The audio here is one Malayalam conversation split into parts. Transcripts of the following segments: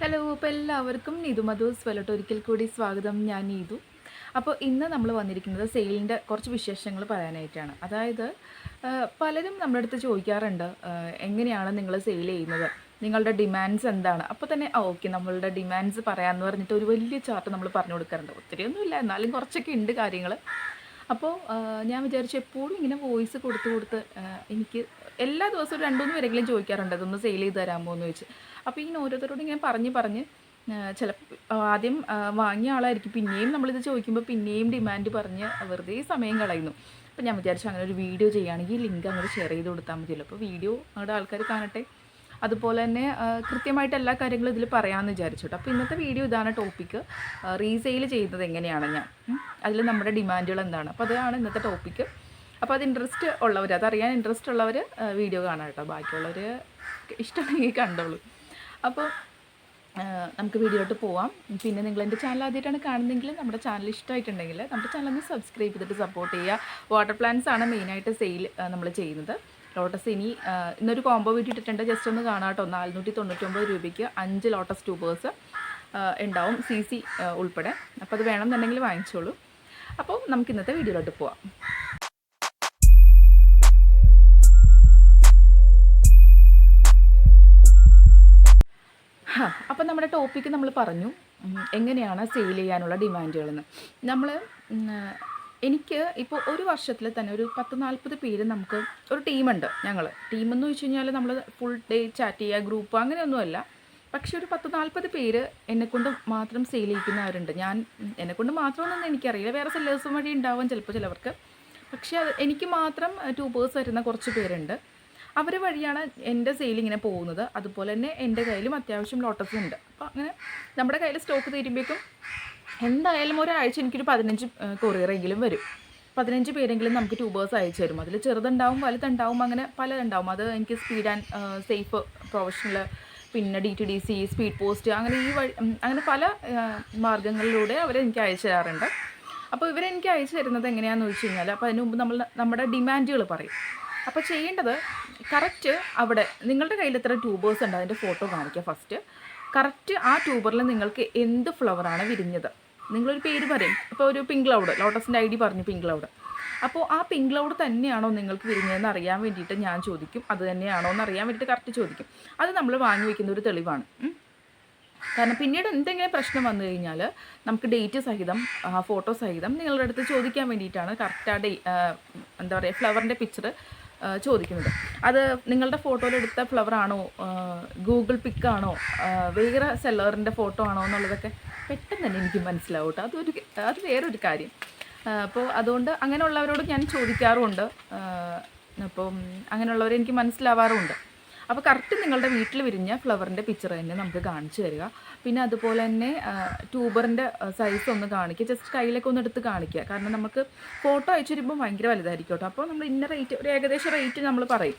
ഹലോ അപ്പോൾ എല്ലാവർക്കും നീതു മധുസ് വെലോട്ട് ഒരിക്കൽ കൂടി സ്വാഗതം. ഞാൻ നീതു. അപ്പോൾ ഇന്ന് നമ്മൾ വന്നിരിക്കുന്നത് സെയിലിന്റെ കുറച്ച് വിശേഷങ്ങൾ പറയാനായിട്ടാണ്. അതായത് പലരും നമ്മുടെ അടുത്ത് ചോദിക്കാറുണ്ട് എങ്ങനെയാണ് നിങ്ങൾ സെയിൽ ചെയ്യുന്നത്? നിങ്ങളുടെ ഡിമാൻഡ്സ് എന്താണ്? അപ്പോൾ തന്നെ ഓക്കെ നമ്മളുടെ ഡിമാൻഡ്സ് പറയാമെന്ന് പറഞ്ഞിട്ട് ഒരു വലിയ ചാർട്ട് നമ്മൾ പറഞ്ഞു കൊടുക്കാറുണ്ട്. ഒത്തിരിയൊന്നുമില്ല എന്നാലും കുറച്ചൊക്കെ ഉണ്ട് കാര്യങ്ങൾ. അപ്പോൾ ഞാൻ വിചാരിച്ചു എപ്പോഴും ഇങ്ങനെ വോയിസ് കൊടുത്ത് കൊടുത്ത് എനിക്ക് എല്ലാ ദിവസവും രണ്ടുമൂന്ന് പേരെങ്കിലും ചോദിക്കാറുണ്ട് അതൊന്ന് സെയിൽ ചെയ്ത് തരാൻ എന്ന് ചോദിച്ച്. അപ്പോൾ ഇങ്ങനെ ഓരോരുത്തരോട് ഇങ്ങനെ പറഞ്ഞ് പറഞ്ഞ് ചില ആദ്യം വാങ്ങിയ ആളായിരിക്കും. പിന്നെയും നമ്മളിത് ചോദിക്കുമ്പോൾ പിന്നെയും ഡിമാൻഡ് പറഞ്ഞ് വെറുതെ സമയം കളയുന്നു. അപ്പോൾ ഞാൻ വിചാരിച്ചു അങ്ങനെ ഒരു വീഡിയോ ചെയ്യുകയാണെങ്കിൽ ലിങ്ക് അങ്ങോട്ട് ഷെയർ ചെയ്ത് കൊടുത്താൽ മതിയല്ലോ. അപ്പോൾ വീഡിയോ അങ്ങോട്ട് ആൾക്കാർ കാണട്ടെ. അതുപോലെ തന്നെ കൃത്യമായിട്ട് എല്ലാ കാര്യങ്ങളും ഇതിൽ പറയാമെന്ന് വിചാരിച്ചു കേട്ടോ അപ്പോൾ ഇന്നത്തെ വീഡിയോ ഇതാണ് ടോപ്പിക്ക് റീസെയിൽ ചെയ്യുന്നത് എങ്ങനെയാണ് ഞാൻ? അതിൽ നമ്മുടെ ഡിമാൻഡുകൾ എന്താണ്? അപ്പോൾ അതാണ് ഇന്നത്തെ ടോപ്പിക്ക് അപ്പോൾ അത് ഇൻട്രസ്റ്റ് ഉള്ളവർ അതറിയാൻ ഇൻട്രസ്റ്റ് ഉള്ളവർ വീഡിയോ കാണാം കേട്ടോ ബാക്കിയുള്ളവർ ഇഷ്ടമുണ്ടെങ്കിൽ കണ്ടോളൂ. അപ്പോൾ നമുക്ക് വീഡിയോട്ട് പോവാം. പിന്നെ നിങ്ങൾ എന്റെ ചാനൽ ആദ്യമായിട്ടാണ് കാണുന്നതെങ്കിൽ നമ്മുടെ ചാനൽ ഇഷ്ടമായിട്ടുണ്ടെങ്കിൽ നമ്മുടെ ചാനൽ ഒന്ന് സബ്സ്ക്രൈബ് ചെയ്തിട്ട് സപ്പോർട്ട് ചെയ്യുക. വാട്ടർ പ്ലാന്റ്സ് ആണ് മെയിനായിട്ട് സെയിൽ നമ്മൾ ചെയ്യുന്നത്. ലോട്ടസ് ഇനി ഇന്നൊരു കോംബോ വീഡിയോ ഇട്ടിട്ടുണ്ട് ജസ്റ്റ് ഒന്ന് കാണാം കേട്ടോ നാനൂറ്റി തൊണ്ണൂറ്റൊമ്പത് രൂപയ്ക്ക് അഞ്ച് ലോട്ടസ് ട്യൂബേഴ്സ് ഉണ്ടാവും സി സി ഉൾപ്പെടെ. അപ്പോൾ അത് വേണമെന്നുണ്ടെങ്കിൽ വാങ്ങിച്ചോളൂ. അപ്പോൾ നമുക്ക് ഇന്നത്തെ വീഡിയോയിലോട്ട് പോവാം. അപ്പം നമ്മുടെ ടോപ്പിക്ക് നമ്മൾ പറഞ്ഞു എങ്ങനെയാണ് സെയിൽ ചെയ്യാനുള്ള ഡിമാൻഡുകളെന്ന് നമ്മൾ എനിക്ക് ഇപ്പോൾ ഒരു വർഷത്തിൽ തന്നെ ഒരു പത്ത് നാൽപ്പത് പേര് നമുക്ക് ഒരു ടീമുണ്ട് ഞങ്ങൾ ടീം എന്ന് വെച്ച് കഴിഞ്ഞാൽ നമ്മൾ ഫുൾ ഡേ ചാറ്റ് ചെയ്യുക ഗ്രൂപ്പ് അങ്ങനെയൊന്നുമല്ല. പക്ഷെ ഒരു പത്ത് നാൽപ്പത് പേര് എന്നെക്കൊണ്ട് മാത്രം സെയിൽ ചെയ്യിക്കുന്നവരുണ്ട്. ഞാൻ എന്നെക്കൊണ്ട് മാത്രമൊന്നും എനിക്കറിയില്ല. വേറെ സെല്ലേഴ്സും വഴി ഉണ്ടാവും ചിലപ്പോൾ ചിലവർക്ക്. പക്ഷേ അത് എനിക്ക് മാത്രം ട്യൂബേഴ്സ് വരുന്ന കുറച്ച് പേരുണ്ട്. അവർ വഴിയാണ് എന്റെ സെയിൽ ഇങ്ങനെ പോകുന്നത്. അതുപോലെ തന്നെ എന്റെ കയ്യിലും അത്യാവശ്യം ലോട്ടസ് ഉണ്ട്. അപ്പോൾ അങ്ങനെ നമ്മുടെ കയ്യിൽ സ്റ്റോക്ക് തീരുമ്പോഴേക്കും എന്തായാലും ഒരാഴ്ച എനിക്കൊരു പതിനഞ്ച് കൊറിയറെങ്കിലും വരും. പതിനഞ്ച് പേരെങ്കിലും നമുക്ക് ട്യൂബേഴ്സ് അയച്ചു തരും. അതിൽ ചെറുതുണ്ടാവും വലുതുണ്ടാവും അങ്ങനെ പലതുണ്ടാവും. അത് എനിക്ക് സ്പീഡ് ആൻഡ് സേഫ് പ്രൊഫഷണൽ പിന്നെ D T D C speed post അങ്ങനെ ഈ വഴി അങ്ങനെ പല മാർഗങ്ങളിലൂടെ അവർ എനിക്ക് അയച്ചു തരാറുണ്ട്. അപ്പോൾ ഇവരെനിക്ക് അയച്ചു തരുന്നത് എങ്ങനെയാണെന്ന് വെച്ച് കഴിഞ്ഞാൽ അപ്പോൾ അതിന് മുമ്പ് നമ്മൾ നമ്മുടെ ഡിമാൻഡുകൾ പറയും. അപ്പോൾ ചെയ്യേണ്ടത് കറക്റ്റ് അവിടെ നിങ്ങളുടെ കയ്യിൽ എത്ര ട്യൂബേഴ്സ് ഉണ്ട്? അതിന്റെ ഫോട്ടോ കാണിക്കുക ഫസ്റ്റ് കറക്റ്റ് ആ ട്യൂബറിൽ നിങ്ങൾക്ക് എന്ത് ഫ്ലവറാണ് വിരിഞ്ഞത്? നിങ്ങളൊരു പേര് പറയും. ഇപ്പോൾ ഒരു പിങ്ക് ക്ലൗഡ് ലോട്ടസിന്റെ ഐ ഡി പറഞ്ഞു പിങ്ക് ക്ലൗഡ് അപ്പോൾ ആ പിങ്ക് ക്ലൗഡ് തന്നെയാണോ നിങ്ങൾക്ക് വിരിഞ്ഞതെന്ന് അറിയാൻ വേണ്ടിയിട്ട് ഞാൻ ചോദിക്കും. അത് തന്നെയാണോ എന്ന് അറിയാൻ വേണ്ടിയിട്ട് കറക്റ്റ് ചോദിക്കും. അത് നമ്മൾ വാങ്ങി വയ്ക്കുന്ന ഒരു തെളിവാണ്. കാരണം പിന്നീട് എന്തെങ്കിലും പ്രശ്നം വന്നു കഴിഞ്ഞാൽ നമുക്ക് ഡേറ്റ് സഹിതം ഫോട്ടോ സഹിതം നിങ്ങളുടെ അടുത്ത് ചോദിക്കാൻ വേണ്ടിയിട്ടാണ് കറക്റ്റ് ആ ഡേ എന്താ പറയുക ഫ്ലവറിന്റെ പിക്ചർ ചോദിക്കുന്നത്. അത് നിങ്ങളുടെ ഫ്ലവർ ആണോ? ഗൂഗിൾ പിക്കാണോ വേറെ സെല്ലറിന്റെ ഫോട്ടോ ആണോ എന്നുള്ളതൊക്കെ പെട്ടെന്ന് തന്നെ എനിക്ക് മനസ്സിലാവും കേട്ടോ. അതൊരു അത് വേറൊരു കാര്യം. അപ്പോൾ അതുകൊണ്ട് അങ്ങനെയുള്ളവരോട് ഞാൻ ചോദിക്കാറുമുണ്ട്. അപ്പം അങ്ങനെയുള്ളവരെ എനിക്ക് മനസ്സിലാവാറുമുണ്ട്. അപ്പോൾ കറക്റ്റ് നിങ്ങളുടെ വീട്ടിൽ വിരിഞ്ഞ ഫ്ലവറിന്റെ പിക്ചർ തന്നെ നമുക്ക് കാണിച്ചു തരിക. പിന്നെ അതുപോലെ തന്നെ ട്യൂബറിന്റെ സൈസ് ഒന്ന് കാണിക്കുക. ജസ്റ്റ് കയ്യിലൊക്കെ ഒന്ന് എടുത്ത് കാണിക്കുക. കാരണം നമുക്ക് ഫോട്ടോ അയച്ചു വരുമ്പോൾ ഭയങ്കര വലുതായിരിക്കും കേട്ടോ. അപ്പോൾ നമ്മൾ ഇന്ന റേറ്റ് ഒരു ഏകദേശം റേറ്റ് നമ്മൾ പറയും.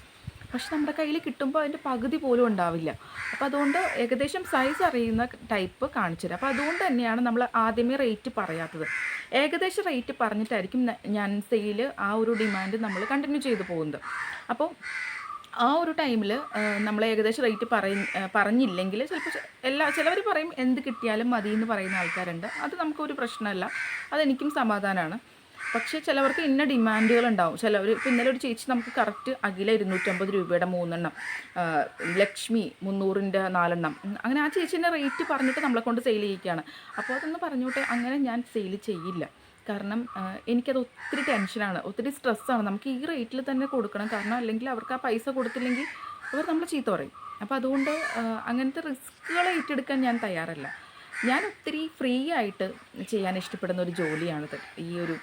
പക്ഷെ നമ്മുടെ കയ്യിൽ കിട്ടുമ്പോൾ അതിന്റെ പകുതി പോലും ഉണ്ടാവില്ല. അപ്പോൾ അതുകൊണ്ട് ഏകദേശം സൈസ് അറിയുന്ന ടൈപ്പ് കാണിച്ചു തരാം. അപ്പോൾ അതുകൊണ്ട് തന്നെയാണ് നമ്മൾ ആദ്യമേ റേറ്റ് പറയാത്തത്. ഏകദേശം റേറ്റ് പറഞ്ഞിട്ടായിരിക്കും ഞാൻ സെയിൽ ആ ഒരു ഡിമാൻഡ് നമ്മൾ കണ്ടിന്യൂ ചെയ്തു പോകുന്നത്. അപ്പോൾ ആ ഒരു ടൈമിൽ നമ്മൾ ഏകദേശം റേറ്റ് പറയ പറഞ്ഞില്ലെങ്കിൽ ചിലപ്പോൾ എല്ലാ ചിലവർ പറയും എന്ത് കിട്ടിയാലും മതി എന്ന് പറയുന്ന ആൾക്കാരുണ്ട്. അത് നമുക്കൊരു പ്രശ്നമല്ല. അതെനിക്കും സമാധാനമാണ് പക്ഷേ ചിലവർക്ക് ഇന്ന ഡിമാൻഡുകൾ ഉണ്ടാവും ചിലവർ ഇപ്പം ഇന്നലെ ഒരു ചേച്ചി നമുക്ക് കറക്റ്റ് അഖില ഇരുന്നൂറ്റമ്പത് രൂപയുടെ മൂന്നെണ്ണം ലക്ഷ്മി മുന്നൂറിന്റെ നാലെണ്ണം അങ്ങനെ ആ ചേച്ചീന്റെ റേറ്റ് പറഞ്ഞിട്ട് നമ്മളെ കൊണ്ട് സെയിൽ ചെയ്യിക്കുകയാണ് അപ്പോൾ അതൊന്ന് പറഞ്ഞോട്ടെ? അങ്ങനെ ഞാൻ സെയിൽ ചെയ്യില്ല. കാരണം എനിക്കത് ഒത്തിരി ടെൻഷനാണ് ഒത്തിരി സ്ട്രെസ്സാണ്. നമുക്ക് ഈ റേറ്റിൽ തന്നെ കൊടുക്കണം. കാരണം അല്ലെങ്കിൽ അവർക്ക് ആ പൈസ കൊടുത്തില്ലെങ്കിൽ അവർ നമ്മൾ ചീത്ത പറയും. അപ്പോൾ അതുകൊണ്ട് അങ്ങനത്തെ റിസ്കുകൾ ഏറ്റെടുക്കാൻ ഞാൻ തയ്യാറല്ല. ഞാൻ ഒത്തിരി ഫ്രീ ആയിട്ട് ചെയ്യാൻ ഇഷ്ടപ്പെടുന്ന ഒരു ജോലിയാണിത്. ഈ ഒരു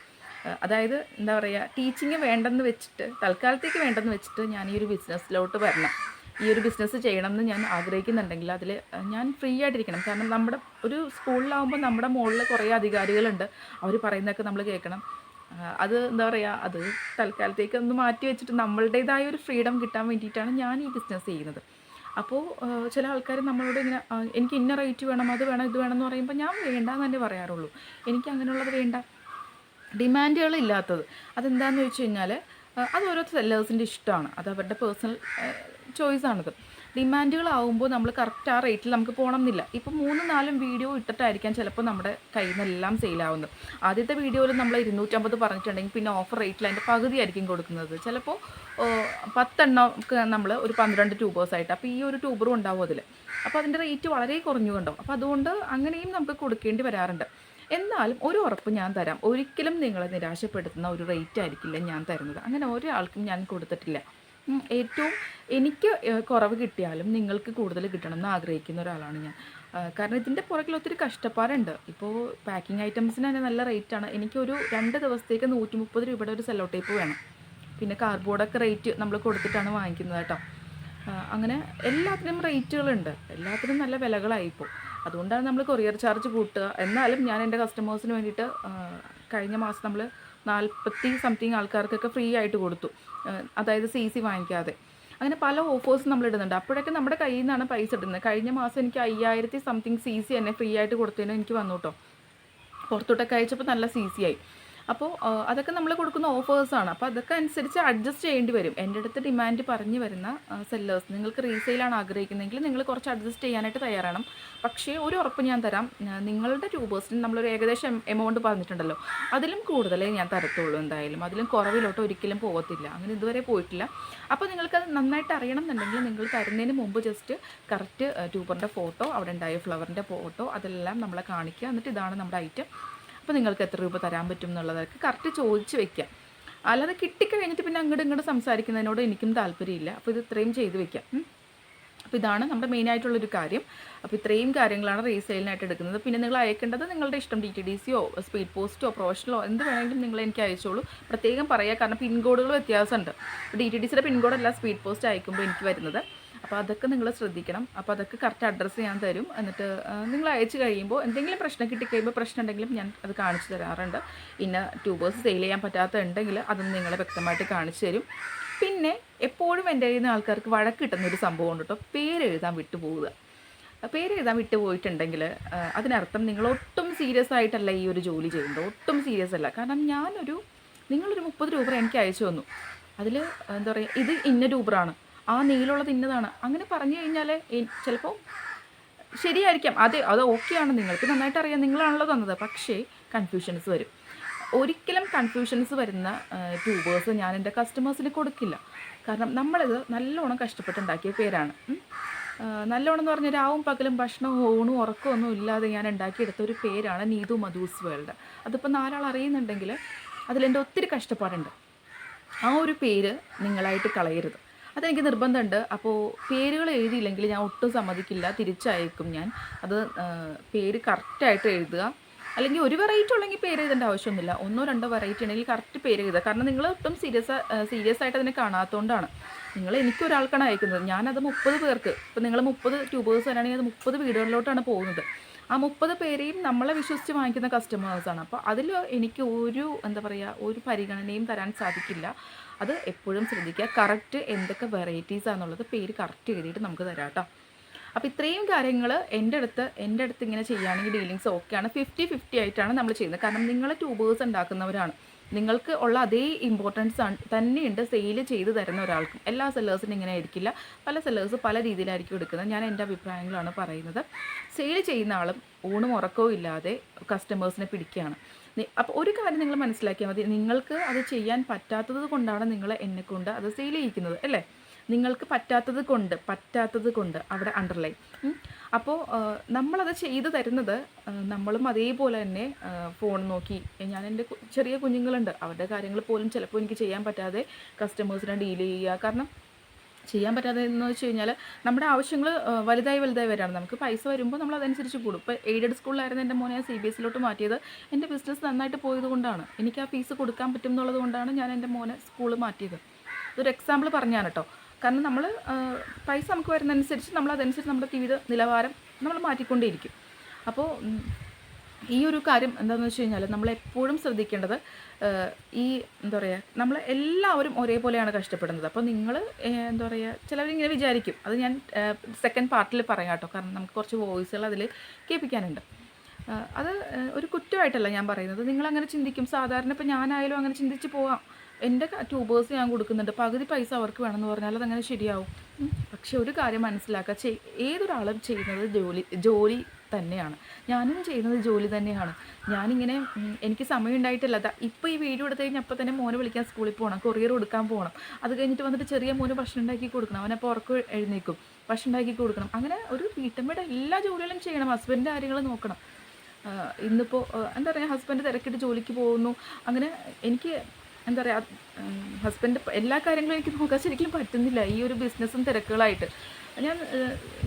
അതായത് എന്താ പറയുക ടീച്ചിങ് വേണ്ടെന്ന് വെച്ചിട്ട് തൽക്കാലത്തേക്ക് വേണ്ടെന്ന് വെച്ചിട്ട് ഞാൻ ഈ ഒരു ബിസിനസ്സിലോട്ട് വരണം. ഈ ഒരു ബിസിനസ് ചെയ്യണം എന്ന് ഞാൻ ആഗ്രഹിക്കുന്നുണ്ടെങ്കിൽ അതിൽ ഞാൻ ഫ്രീ ആയിട്ടിരിക്കണം. കാരണം നമ്മുടെ ഒരു സ്കൂളിലാവുമ്പോൾ നമ്മുടെ മുകളിൽ കുറേ അധികാരികളുണ്ട്. അവർ പറയുന്നതൊക്കെ നമ്മൾ കേൾക്കണം. അത് എന്താ പറയുക അത് തൽക്കാലത്തേക്ക് ഒന്ന് മാറ്റി വെച്ചിട്ട് നമ്മളുടേതായ ഒരു ഫ്രീഡം കിട്ടാൻ വേണ്ടിയിട്ടാണ് ഞാൻ ഈ ബിസിനസ് ചെയ്യുന്നത്. അപ്പോൾ ചില ആൾക്കാർ നമ്മളോട് ഇങ്ങനെ എനിക്ക് ഇന്ന റേറ്റ് വേണം അത് വേണം ഇത് വേണം എന്ന് പറയുമ്പോൾ ഞാൻ വേണ്ട എന്ന് തന്നെ പറയാറുള്ളൂ. എനിക്ക് അങ്ങനെയുള്ളത് വേണ്ട. ഡിമാൻഡുകൾ ഇല്ലാത്തത്. അതെന്താണെന്ന് വെച്ച് കഴിഞ്ഞാൽ അത് ഓരോ സെല്ലേഴ്സിന്റെ ഇഷ്ടമാണ്. അത് അവരുടെ പേഴ്സണൽ ചോയ്സാണിത് ഡിമാൻഡുകളാവുമ്പോൾ നമ്മൾ കറക്റ്റ് ആ റേറ്റിൽ നമുക്ക് പോകണം എന്നില്ല ഇപ്പോൾ മൂന്നും നാലും വീഡിയോ ഇട്ടിട്ടായിരിക്കാം ചിലപ്പോൾ നമ്മുടെ കയ്യിൽ നിന്നെല്ലാം സെയിലാവുന്നത് ആദ്യത്തെ വീഡിയോയിൽ നമ്മൾ ഇരുന്നൂറ്റമ്പത് പറഞ്ഞിട്ടുണ്ടെങ്കിൽ പിന്നെ ഓഫർ റേറ്റിൽ അതിന്റെ പകുതി ആയിരിക്കും കൊടുക്കുന്നത്. ചിലപ്പോൾ പത്തെണ്ണം നമ്മൾ ഒരു പന്ത്രണ്ട് ട്യൂബേഴ്സായിട്ട് അപ്പോൾ ഈ ഒരു ട്യൂബറും ഉണ്ടാവും അതിൽ അപ്പോൾ അതിന്റെ റേറ്റ് വളരെ കുറഞ്ഞു കണ്ടോ? അപ്പോൾ അതുകൊണ്ട് അങ്ങനെയും നമുക്ക് കൊടുക്കേണ്ടി വരാറുണ്ട്. എന്നാലും ഒരു ഉറപ്പ് ഞാൻ തരാം. ഒരിക്കലും നിങ്ങളെ നിരാശപ്പെടുത്തുന്ന ഒരു റേറ്റ് ആയിരിക്കില്ല ഞാൻ തരുന്നത്. അങ്ങനെ ഒരാൾക്കും ഞാൻ കൊടുത്തിട്ടില്ല. ഏറ്റവും എനിക്ക് കുറവ് കിട്ടിയാലും നിങ്ങൾക്ക് കൂടുതൽ കിട്ടണം എന്ന് ആഗ്രഹിക്കുന്ന ഒരാളാണ് ഞാൻ. കാരണം ഇതിന്റെ പുറകിൽ ഒത്തിരി കഷ്ടപ്പാടുണ്ട്. ഇപ്പോൾ പാക്കിംഗ് ഐറ്റംസിന് തന്നെ നല്ല റേറ്റാണ് എനിക്കൊരു രണ്ട് ദിവസത്തേക്ക് നൂറ്റി മുപ്പത് രൂപയുടെ ഒരു സെല്ലോ ടേപ്പ് വേണം. പിന്നെ കാർഡ്ബോർഡൊക്കെ റേറ്റ് നമ്മൾ കൊടുത്തിട്ടാണ് വാങ്ങിക്കുന്നത് കേട്ടോ. അങ്ങനെ എല്ലാത്തിനും റേറ്റുകളുണ്ട് എല്ലാത്തിനും നല്ല വിലകളായി ഇപ്പോൾ അതുകൊണ്ടാണ് നമ്മൾ കൊറിയർ ചാർജ് കൂട്ടുക. എന്നാലും ഞാൻ എന്റെ കസ്റ്റമേഴ്സിന് വേണ്ടിയിട്ട് കഴിഞ്ഞ മാസം നമ്മൾ നാൽപ്പത്തി സംതിങ് ആൾക്കാർക്കൊക്കെ ഫ്രീ ആയിട്ട് കൊടുത്തു. അതായത് സി സി വാങ്ങിക്കാതെ. അങ്ങനെ പല ഓഫേഴ്സും നമ്മൾ ഇടുന്നുണ്ട്. അപ്പോഴൊക്കെ നമ്മുടെ കയ്യിൽ നിന്നാണ് പൈസ ഇടുന്നത്. കഴിഞ്ഞ മാസം എനിക്ക് അയ്യായിരത്തി സംതിങ് സി സി തന്നെ ഫ്രീ ആയിട്ട് കൊടുത്തതിന് എനിക്ക് വന്നു കേട്ടോ. പുറത്തോട്ടൊക്കെ അയച്ചപ്പോൾ നല്ല സി സി ആയി. അപ്പോൾ അതൊക്കെ നമ്മൾ കൊടുക്കുന്ന ഓഫേഴ്സാണ് അപ്പോൾ അതൊക്കെ അനുസരിച്ച് അഡ്ജസ്റ്റ് ചെയ്യേണ്ടി വരും. എന്റെ അടുത്ത് ഡിമാൻഡ് പറഞ്ഞു വരുന്ന സെല്ലേഴ്സ് നിങ്ങൾക്ക് റീസെയിലാണ് ആഗ്രഹിക്കുന്നതെങ്കിൽ നിങ്ങൾ കുറച്ച് അഡ്ജസ്റ്റ് ചെയ്യാനായിട്ട് തയ്യാറാണ് പക്ഷേ ഒരു ഉറപ്പ് ഞാൻ തരാം. നിങ്ങളുടെ ട്യൂബേഴ്സിന് നമ്മളൊരു ഏകദേശം എമൗണ്ട് പറഞ്ഞിട്ടുണ്ടല്ലോ. അതിലും കൂടുതലേ ഞാൻ തരത്തുള്ളൂ എന്തായാലും. അതിലും കുറവിലോട്ട് ഒരിക്കലും പോകത്തില്ല. അങ്ങനെ ഇതുവരെ പോയിട്ടില്ല. അപ്പോൾ നിങ്ങൾക്ക് നന്നായിട്ട് അറിയണം എന്നുണ്ടെങ്കിൽ നിങ്ങൾ തരുന്നതിന് മുമ്പ് ജസ്റ്റ് കറക്റ്റ് ട്യൂബറിന്റെ ഫോട്ടോ അവിടെ ഉണ്ടായ ഫ്ലവറിന്റെ ഫോട്ടോ അതെല്ലാം നമ്മളെ കാണിക്കുക. എന്നിട്ട് ഇതാണ് നമ്മുടെ ഐറ്റം അപ്പോൾ നിങ്ങൾക്ക് എത്ര രൂപ തരാൻ പറ്റും എന്നുള്ളതൊക്കെ കറക്റ്റ് ചോദിച്ച് വെക്കാം. അല്ലാതെ കിട്ടിക്കഴിഞ്ഞിട്ട് പിന്നെ അങ്ങോട്ട് ഇങ്ങോട്ട് സംസാരിക്കുന്നതിനോട് എനിക്കും താല്പര്യമില്ല. അപ്പോൾ ഇത് ഇത്രയും ചെയ്ത് വെക്കാം. അപ്പോൾ ഇതാണ് നമ്മുടെ മെയിൻ ആയിട്ടുള്ളൊരു കാര്യം. അപ്പോൾ ഇത്രയും കാര്യങ്ങളാണ് റീസെയിലിനായിട്ട് എടുക്കുന്നത്. പിന്നെ നിങ്ങൾ അയക്കേണ്ടത് നിങ്ങളുടെ ഇഷ്ടം ഡി ടി ഡി സിയോ സ്പീഡ് പോസ്റ്റോ പ്രൊഫഷണലോ എന്ത് വേണമെങ്കിലും നിങ്ങൾ എനിക്ക് അയച്ചോളൂ. പ്രത്യേകം പറയുക കാരണം പിൻകോഡുകൾ വ്യത്യാസമുണ്ട്. ഡി ടി ഡി സിയുടെ പിൻകോഡല്ല സ്പീഡ് പോസ്റ്റ് അയക്കുമ്പോൾ എനിക്ക് വരുന്നത്. അപ്പോൾ അതൊക്കെ നിങ്ങൾ ശ്രദ്ധിക്കണം. അപ്പോൾ അതൊക്കെ കറക്റ്റ് അഡ്രസ്സ് ഞാൻ തരും. എന്നിട്ട് നിങ്ങൾ അയച്ചു കഴിയുമ്പോൾ എന്തെങ്കിലും പ്രശ്നം കിട്ടിക്കഴിയുമ്പോൾ പ്രശ്നം ഉണ്ടെങ്കിലും ഞാൻ അത് കാണിച്ചു തരാറുണ്ട്. ഇന്ന ട്യൂബേഴ്സ് സെയിൽ ചെയ്യാൻ പറ്റാത്ത അതൊന്ന് നിങ്ങളെ വ്യക്തമായിട്ട് കാണിച്ചു തരും. പിന്നെ എപ്പോഴും എന്റെ കയ്യിൽ നിന്ന് ആൾക്കാർക്ക് വഴക്ക് കിട്ടുന്ന ഒരു സംഭവം ഉണ്ട് കേട്ടോ പേരെഴുതാൻ വിട്ടുപോവുക. പേരെഴുതാൻ വിട്ടുപോയിട്ടുണ്ടെങ്കിൽ അതിനർത്ഥം നിങ്ങൾ ഒട്ടും സീരിയസ് ആയിട്ടല്ല ഈ ഒരു ജോലി ചെയ്യുന്നത്. ഒട്ടും സീരിയസ് അല്ല. കാരണം ഞാനൊരു നിങ്ങളൊരു മുപ്പത് രൂപ എനിക്ക് അയച്ചു തന്നു. അതിൽ എന്താ പറയുക ഇത് ഇന്ന രൂപറാണ് ആ നീളമുള്ളത് ഇന്നതാണ്. അങ്ങനെ പറഞ്ഞു കഴിഞ്ഞാൽ ചിലപ്പോൾ ശരിയായിരിക്കാം. അതെ അത് ഓക്കെയാണ്. നിങ്ങൾക്ക് നന്നായിട്ട് അറിയാം. നിങ്ങളാണല്ലോ തന്നത്. പക്ഷേ കൺഫ്യൂഷൻസ് വരും. ഒരിക്കലും കൺഫ്യൂഷൻസ് വരുന്ന ട്യൂബേഴ്സ് ഞാൻ എന്റെ കസ്റ്റമേഴ്സിന് കൊടുക്കില്ല. കാരണം നമ്മളിത് നല്ലോണം കഷ്ടപ്പെട്ടുണ്ടാക്കിയ പേരാണ്. നല്ലോണം എന്ന് പറഞ്ഞാൽ രാവും പകലും ഭക്ഷണവും ഊണും ഉറക്കവും ഒന്നും ഇല്ലാതെ ഞാൻ ഉണ്ടാക്കിയെടുത്ത ഒരു പേരാണ് നീതു മധൂസ് വേൾഡ്. അതിപ്പോൾ നാലാൾ അറിയുന്നുണ്ടെങ്കിൽ അതിലെന്റെ ഒത്തിരി കഷ്ടപ്പാടുണ്ട്. ആ ഒരു പേര് നിങ്ങളായിട്ട് കളയരുത്. അതെനിക്ക് നിർബന്ധമുണ്ട്. അപ്പോൾ പേരുകൾ എഴുതിയില്ലെങ്കിൽ ഞാൻ ഒട്ടും സമ്മതിക്കില്ല. തിരിച്ചയക്കും ഞാൻ. അത് പേര് കറക്റ്റായിട്ട് എഴുതുക. അല്ലെങ്കിൽ ഒരു വെറൈറ്റി ഉള്ളെങ്കിൽ പേര് എഴുതേണ്ട ആവശ്യമൊന്നുമില്ല. ഒന്നോ രണ്ടോ വെറൈറ്റി ഉണ്ടെങ്കിൽ കറക്റ്റ് പേര് എഴുതുക. കാരണം നിങ്ങൾ ഒട്ടും സീരിയസ് സീരിയസ് ആയിട്ട് അതിനെ കാണാത്തതുകൊണ്ടാണ് നിങ്ങൾ എനിക്ക് എനിക്കൊരാൾക്കാണ് അയക്കുന്നത്. ഞാനത് മുപ്പത് പേർക്ക് ഇപ്പം നിങ്ങൾ മുപ്പത് ട്യൂബേഴ്സ് വരാണെങ്കിൽ അത് മുപ്പത് വീടുകളിലോട്ടാണ് പോകുന്നത്. ആ മുപ്പത് പേരെയും നമ്മളെ വിശ്വസിച്ച് വാങ്ങിക്കുന്ന കസ്റ്റമേഴ്സാണ് അപ്പോൾ അതിൽ എനിക്ക് ഒരു എന്താ പറയുക ഒരു പരിഗണനയും തരാൻ സാധിക്കില്ല. അത് എപ്പോഴും ശ്രദ്ധിക്കുക. കറക്റ്റ് എന്തൊക്കെ വെറൈറ്റീസ് ആണെന്നുള്ളത് പേര് കറക്റ്റ് എഴുതിയിട്ട് നമുക്ക് തരാം കേട്ടോ അപ്പോൾ ഇത്രയും കാര്യങ്ങൾ എന്റെ അടുത്ത് എന്റെ അടുത്ത് ഇങ്ങനെ ചെയ്യുകയാണെങ്കിൽ ഡീലിങ്സ് ഓക്കെയാണ് ഫിഫ്റ്റി ഫിഫ്റ്റി ആയിട്ടാണ് നമ്മൾ ചെയ്യുന്നത്. കാരണം നിങ്ങൾ ട്യൂബേഴ്സ് ഉണ്ടാക്കുന്നവരാണ്. നിങ്ങൾക്ക് ഉള്ള അതേ ഇമ്പോർട്ടൻസ് തന്നെയുണ്ട് സെയിൽ ചെയ്ത് തരുന്ന ഒരാൾക്കും. എല്ലാ സെല്ലേഴ്സിനും ഇങ്ങനെ ആയിരിക്കില്ല. പല സെല്ലേഴ്സ് പല രീതിയിലായിരിക്കും എടുക്കുന്നത്. ഞാൻ എന്റെ അഭിപ്രായങ്ങളാണ് പറയുന്നത്. സെയിൽ ചെയ്യുന്ന ആളും ഊണും ഉറക്കവും ഇല്ലാതെ കസ്റ്റമേഴ്സിനെ പിടിക്കുകയാണ്. അപ്പോൾ ഒരു കാര്യം നിങ്ങൾ മനസ്സിലാക്കിയാൽ മതി. നിങ്ങൾക്ക് അത് ചെയ്യാൻ പറ്റാത്തത് കൊണ്ടാണ് നിങ്ങൾ എന്നെ കൊണ്ട് അത് സെയിൽ ചെയ്യിക്കുന്നത് അല്ലേ? നിങ്ങൾക്ക് പറ്റാത്തത് കൊണ്ട് പറ്റാത്തത് കൊണ്ട് അവിടെ അണ്ടർലൈൻ അപ്പോൾ നമ്മളത് ചെയ്തു തരുന്നത് നമ്മളും അതേപോലെ തന്നെ ഫോൺ നോക്കി. ഞാൻ എന്റെ ചെറിയ കുഞ്ഞുങ്ങളുണ്ട്. അവരുടെ കാര്യങ്ങൾ പോലും ചിലപ്പോൾ എനിക്ക് ചെയ്യാൻ പറ്റാതെ കസ്റ്റമേഴ്സിനെ ഡീൽ ചെയ്യുക. കാരണം ചെയ്യാൻ പറ്റാതെന്ന് വെച്ച് കഴിഞ്ഞാൽ നമ്മുടെ ആവശ്യങ്ങൾ വലുതായി വലുതായി വരാണ്. നമുക്ക് പൈസ വരുമ്പോൾ നമ്മൾ അതനുസരിച്ച് കൂടും. ഇപ്പോൾ എയ്ഡഡ് സ്കൂളിലായിരുന്നു എന്റെ മോനെ സി ബി എസ് സിയിലോട്ട് മാറ്റിയത്. എന്റെ ബിസിനസ് നന്നായിട്ട് പോയത് കൊണ്ടാണ്. എനിക്ക് ആ ഫീസ് കൊടുക്കാൻ പറ്റും എന്നുള്ളത് കൊണ്ടാണ് ഞാൻ എന്റെ മോനെ സ്കൂൾ മാറ്റിയത്. ഇതൊരു എക്സാമ്പിൾ പറഞ്ഞാണ് കേട്ടോ. കാരണം നമ്മൾ പൈസ നമുക്ക് വരുന്നതനുസരിച്ച് നമ്മൾ അതനുസരിച്ച് നമ്മുടെ ജീവിത നിലവാരം നമ്മൾ മാറ്റിക്കൊണ്ടേയിരിക്കും. അപ്പോൾ ഈ ഒരു കാര്യം എന്താണെന്ന് വെച്ച് കഴിഞ്ഞാൽ നമ്മൾ എപ്പോഴും ശ്രദ്ധിക്കേണ്ടത് ഈ എന്താ പറയുക നമ്മൾ എല്ലാവരും ഒരേപോലെയാണ് കഷ്ടപ്പെടുന്നത്. അപ്പോൾ നിങ്ങൾ എന്താ പറയുക ചിലവരിങ്ങനെ വിചാരിക്കും. അത് ഞാൻ സെക്കൻഡ് പാർട്ടിൽ പറയാം കേട്ടോ. കാരണം നമുക്ക് കുറച്ച് വോയിസുകൾ അതിൽ കേൾപ്പിക്കാനുണ്ട്. അത് ഒരു കുറ്റമായിട്ടല്ല ഞാൻ പറയുന്നത്. നിങ്ങളങ്ങനെ ചിന്തിക്കും. സാധാരണ ഇപ്പോൾ ഞാനായാലും അങ്ങനെ ചിന്തിച്ച് പോവാം. എന്റെ ട്യൂബേഴ്സ് ഞാൻ കൊടുക്കുന്നുണ്ട്. പകുതി പൈസ അവർക്ക് വേണമെന്ന് പറഞ്ഞാൽ അതങ്ങനെ ശരിയാവും. പക്ഷെ ഒരു കാര്യം മനസ്സിലാക്കുക. ചെയ് ഏതൊരാളും ചെയ്യുന്നത് ജോലി ജോലി തന്നെയാണ്. ഞാനും ചെയ്യുന്നത് ജോലി തന്നെയാണ്. ഞാനിങ്ങനെ എനിക്ക് സമയം ഉണ്ടായിട്ടില്ല ഇപ്പോൾ ഈ വീഡിയോ എടുത്ത് കഴിഞ്ഞാൽ അപ്പോൾ തന്നെ മോനെ വിളിക്കാൻ സ്കൂളിൽ പോകണം കൊറിയർ കൊടുക്കാൻ പോകണം അത് കഴിഞ്ഞിട്ട് വന്നിട്ട് ചെറിയ മോന് ഭക്ഷണം ഉണ്ടാക്കി കൊടുക്കണം. അവനപ്പോൾ ഉറക്കം എഴുന്നേക്കും ഭക്ഷണം ഉണ്ടാക്കി കൊടുക്കണം. അങ്ങനെ ഒരു വീട്ടമ്മയുടെ എല്ലാ ജോലികളും ചെയ്യണം. ഹസ്ബൻഡിന്റെ കാര്യങ്ങൾ നോക്കണം. ഇന്നിപ്പോൾ എന്താ പറയുക ഹസ്ബൻഡ് തിരക്കിട്ട് ജോലിക്ക് പോകുന്നു. അങ്ങനെ എനിക്ക് എന്താ പറയുക ഹസ്ബൻഡ് എല്ലാ കാര്യങ്ങളും എനിക്ക് നോക്കാൻ ശരിക്കും പറ്റുന്നില്ല ഈ ഒരു ബിസിനസ്സും തിരക്കുകളായിട്ട്. ഞാൻ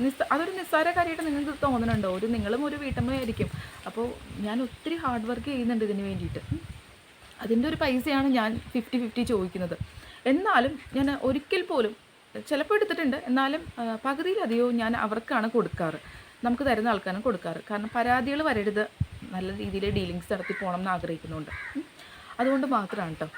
നിസ്സ അതൊരു നിസ്സാര കാര്യമായിട്ട് നിങ്ങൾക്ക് തോന്നുന്നുണ്ടോ? ഒരു നിങ്ങളും ഒരു വീട്ടമ്മയായിരിക്കും അപ്പോൾ ഞാൻ ഒത്തിരി ഹാർഡ് വർക്ക് ചെയ്യുന്നുണ്ട് ഇതിന് വേണ്ടിയിട്ട്. അതിന്റെ ഒരു പൈസയാണ് ഞാൻ ഫിഫ്റ്റി ഫിഫ്റ്റി ചോദിക്കുന്നത്. എന്നാലും ഞാൻ ഒരിക്കൽ പോലും ചിലപ്പോൾ എടുത്തിട്ടുണ്ട്. എന്നാലും പകുതിയിലധികവും ഞാൻ അവർക്കാണ് കൊടുക്കാറ്. നമുക്ക് തരുന്ന ആൾക്കാരും കൊടുക്കാറ്. കാരണം പരാതികൾ വരരുത്. നല്ല രീതിയിൽ ഡീലിങ്സ് നടത്തി പോകണം എന്ന് ആഗ്രഹിക്കുന്നുണ്ട്. അതുകൊണ്ട് മാത്രമാണ് കേട്ടോ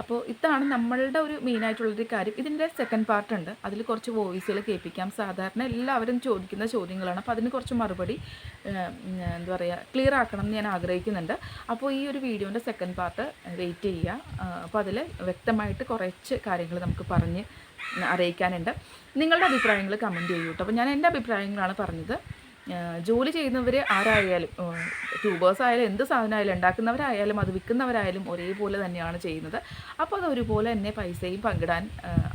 അപ്പോൾ ഇതാണ് നമ്മളുടെ ഒരു മെയിനായിട്ടുള്ളൊരു കാര്യം. ഇതിന്റെ സെക്കൻഡ് പാർട്ട് ഉണ്ട്. അതിൽ കുറച്ച് വോയിസുകൾ കേൾപ്പിക്കാം. സാധാരണ എല്ലാവരും ചോദിക്കുന്ന ചോദ്യങ്ങളാണ്. അപ്പോൾ അതിന് കുറച്ച് മറുപടി എന്താ പറയുക ക്ലിയർ ആക്കണം എന്ന് ഞാൻ ആഗ്രഹിക്കുന്നുണ്ട്. അപ്പോൾ ഈ ഒരു വീഡിയോന്റെ സെക്കൻഡ് പാർട്ട് വെയിറ്റ് ചെയ്യുക അപ്പോൾ അതിൽ വ്യക്തമായിട്ട് കുറച്ച് കാര്യങ്ങൾ നമുക്ക് പറഞ്ഞ് അറിയിക്കാനുണ്ട്. നിങ്ങളുടെ അഭിപ്രായങ്ങൾ കമന്റ് ചെയ്യൂട്ടോ അപ്പോൾ ഞാൻ എന്റെ അഭിപ്രായങ്ങളാണ് പറഞ്ഞത്. ജോലി ചെയ്യുന്നവർ ആരായാലും ട്യൂബേഴ്സ് ആയാലും എന്ത് സാധനമായാലും ഉണ്ടാക്കുന്നവരായാലും അത് വിൽക്കുന്നവരായാലും ഒരേപോലെ തന്നെയാണ് ചെയ്യുന്നത്. അപ്പോൾ അത് ഒരുപോലെ തന്നെ പൈസയും പങ്കിടാൻ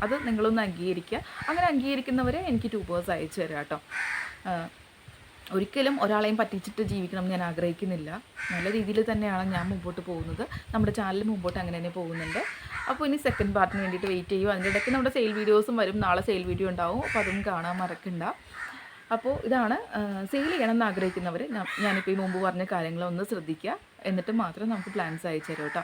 അത് നിങ്ങളൊന്ന് അംഗീകരിക്കുക. അങ്ങനെ അംഗീകരിക്കുന്നവരെ എനിക്ക് ട്യൂബേഴ്സ് അയച്ചു തരാം കേട്ടോ. ഒരിക്കലും ഒരാളെയും പറ്റിച്ചിട്ട് ജീവിക്കണം ഞാൻ ആഗ്രഹിക്കുന്നില്ല. നല്ല രീതിയിൽ തന്നെയാണ് ഞാൻ മുമ്പോട്ട് പോകുന്നത്. നമ്മുടെ ചാനൽ മുമ്പോട്ട് അങ്ങനെ തന്നെ പോകുന്നുണ്ട്. അപ്പോൾ ഇനി സെക്കൻഡ് പാർട്ടിന് വേണ്ടിയിട്ട് വെയിറ്റ് ചെയ്യും. അതിന്റെ ഇടയ്ക്ക് നമ്മുടെ സെയിൽ വീഡിയോസും വരും. നാളെ സെയിൽ വീഡിയോ ഉണ്ടാവും. അപ്പോൾ അതും കാണാൻ മറക്കണ്ട. അപ്പോൾ ഇതാണ് സെയിൽ ചെയ്യണം എന്ന് ആഗ്രഹിക്കുന്നവർ ഞാനിപ്പോൾ ഈ മുമ്പ് പറഞ്ഞ കാര്യങ്ങളൊന്ന് ശ്രദ്ധിക്കുക എന്നിട്ട് മാത്രം നമുക്ക് പ്ലാൻസ് അയച്ചു തരാം കേട്ടോ